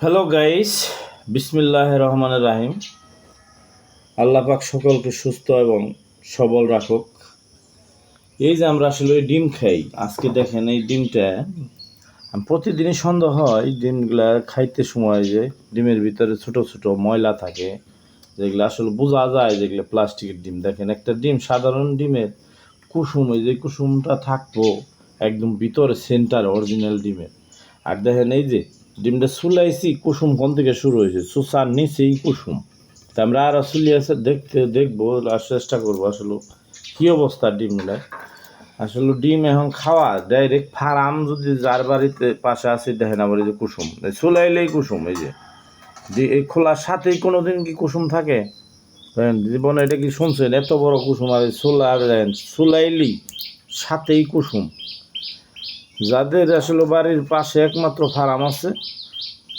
Hello guys বিসমিল্লাহ রহমানের রাহিম আল্লাহ পাক সকলকে সুস্থ এবং সবল রাখুক। এই যে আমরা আসলে ওই ডিম খাই, আজকে দেখেন এই ডিমটা প্রতিদিনই সন্দেহ হয়, ডিমগুলা খাইতে সময় যে ডিমের ভিতরে ছোট ছোট ময়লা থাকে, যেগুলো আসলে বোঝা যায় যেগুলো প্লাস্টিকের ডিম। দেখেন একটা ডিম, সাধারণ ডিমের কুসুম, এই যে কুসুমটা থাকব একদম ভিতরে সেন্টার অরিজিনাল ডিমের। আর দেখেন এই যে ডিমটা সুলাইছি, কুসুম কোন থেকে শুরু হয়েছে? সুসার নিচেই কুসুম। তা আমরা আর সুলিয়াছে দেখতে দেখব, আর চেষ্টা করব আসলে কী অবস্থা ডিমগুলা। আসলে ডিম এখন খাওয়া ডাইরেক্ট ফার্ম যদি যার বাড়িতে পাশে আছে, দেখেন আবার এই যে কুসুম। সুলাইলেই কুসুম, এই যে। এই খোলার সাথেই কোনো দিন কি কুসুম থাকে? জীবনে এটা কি শুনছেন? এত বড় কুসুম, আর সোলা দেখেন, সুলাইলি সাথেই কুসুম। যাদের আসলে বাড়ির পাশে একমাত্র ফার্ম আছে,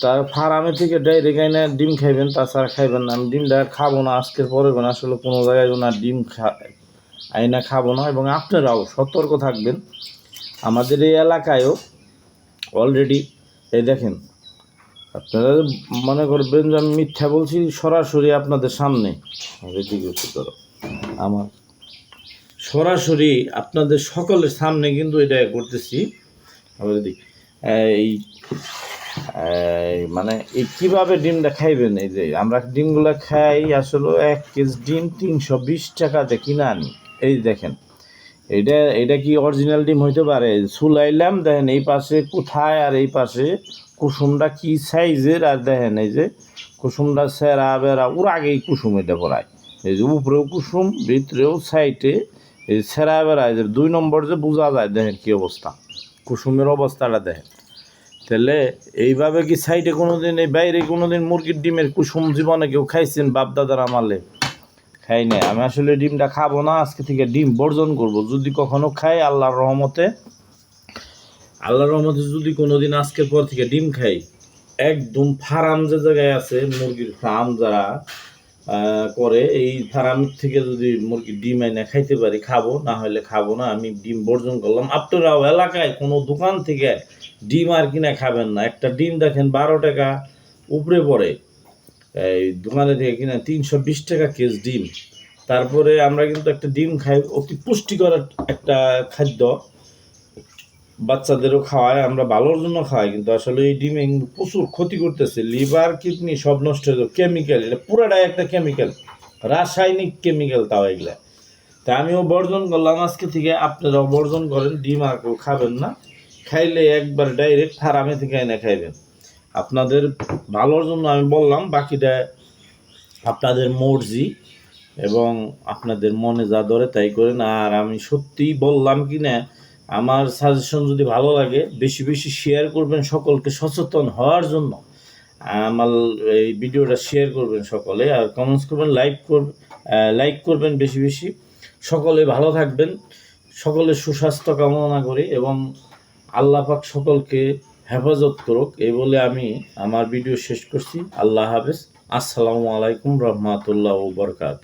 তার ফার্মে থেকে ডাইরেক্ট আইনা ডিম খাইবেন, তাছাড়া খাইবেন না। আমি ডিমটা খাব না, আজকের পরে কোন আসলে কোনো জায়গায় না ডিম খা, আইনা খাব না। এবং আপনারাও সতর্ক থাকবেন। আমাদের এই এলাকায়ও অলরেডি এই দেখেন, আপনারা মনে করবেন যে আমি মিথ্যা বলছি, সরাসরি আপনাদের সামনে। ধরো। আমার সরাসরি আপনাদের সকলের সামনে কিন্তু এটা করতেছি। এই মানে এই কীভাবে ডিমটা খাইবেন? এই যে আমরা ডিমগুলো খাই আসলে এক কেজি ডিম তিনশো বিশ টাকাতে কিনে আনি। এই দেখেন, এটা এটা কি অরিজিনাল ডিম হইতে পারে? সুলাইলাম, দেখেন এই পাশে কোথায় আর এই পাশে কুসুমটা কি সাইজের? আর দেখেন এই যে কুসুমটা সেরা বেড়া, ওর আগেই কুসুম এটা পড়ায়। এই যে উপরেও কুসুম, ভিতরেও সাইটে এই সেরা বেড়া যে দুই নম্বর যে বোঝা যায়, দেখেন কি অবস্থা। কুসুমের অবস্থাটা দেখেন। তাহলে এইভাবে কি সাইডে কোনোদিন, এই বাইরে কোনোদিন মুরগির ডিমের কুসুম জীবনে কেউ খাইছেন বাপ দাদার আমালে? খাই নাই। আমি আসলে ডিমটা খাব না, আজকে থেকে ডিম বর্জন করব। যদি কখনো খাই, আল্লাহর রহমতে আল্লাহর রহমতে যদি কোনোদিন আজকের পর থেকে ডিম খাই, একদম ফার্ম যে জায়গায় আছে মুরগির ফার্ম যারা করে এই ফার্ম থেকে যদি মুরগির ডিম এনে খাইতে পারি, খাব, না হলে খাব না, আমি ডিম বর্জন করলাম। আপনারাও এলাকায় কোনো দোকান থেকে ডিম আর কিনা খাবেন না। একটা ডিম দেখেন বারো টাকা, উপরে পড়ে। এই দোকানে থেকে কিনা তিনশো বিশ টাকা কেজ ডিম। তারপরে আমরা কিন্তু একটা ডিম খাই, অতি পুষ্টিকর একটা খাদ্য। বাচ্চাদেরও খাওয়াই আমরা ভালোর জন্য খাওয়াই কিন্তু আসলে এই ডিমে প্রচুর ক্ষতি করতেছে। লিভার, কিডনি সব নষ্ট হয়ে যাবে। কেমিক্যাল, এটা পুরাটাই একটা কেমিক্যাল, রাসায়নিক কেমিক্যাল তাও এগুলা। তা আমিও বর্জন করলাম, আজকে থেকে আপনারাও বর্জন করেন, ডিম আর কেউ খাবেন না। খাইলে একবার ডাইরেক্ট ফার্মে থেকে এনে খাইবেন। আপনাদের ভালোর জন্য আমি বললাম, বাকিটা আপনাদের মর্জি এবং আপনাদের মনে যা ধরে তাই করেন। আর আমি সত্যিই বললাম কি না আমার সাজেশন যদি ভালো লাগে, বেশি বেশি শেয়ার করবেন সকলকে সচেতন হওয়ার জন্য। আমার এই ভিডিওটা শেয়ার করবেন সকলে আর কমেন্টস করবেন লাইক করবেন লাইক করবেন বেশি বেশি। সকলে ভালো থাকবেন, সকলে সুস্বাস্থ্য কামনা করি এবং আল্লাহ পাক সকলকে হেফাজত করুক, এই বলে আমি আমার ভিডিও শেষ করছি। আল্লাহ হাফেজ। আসসালামু আলাইকুম রহমতুল্লাহ বরকাত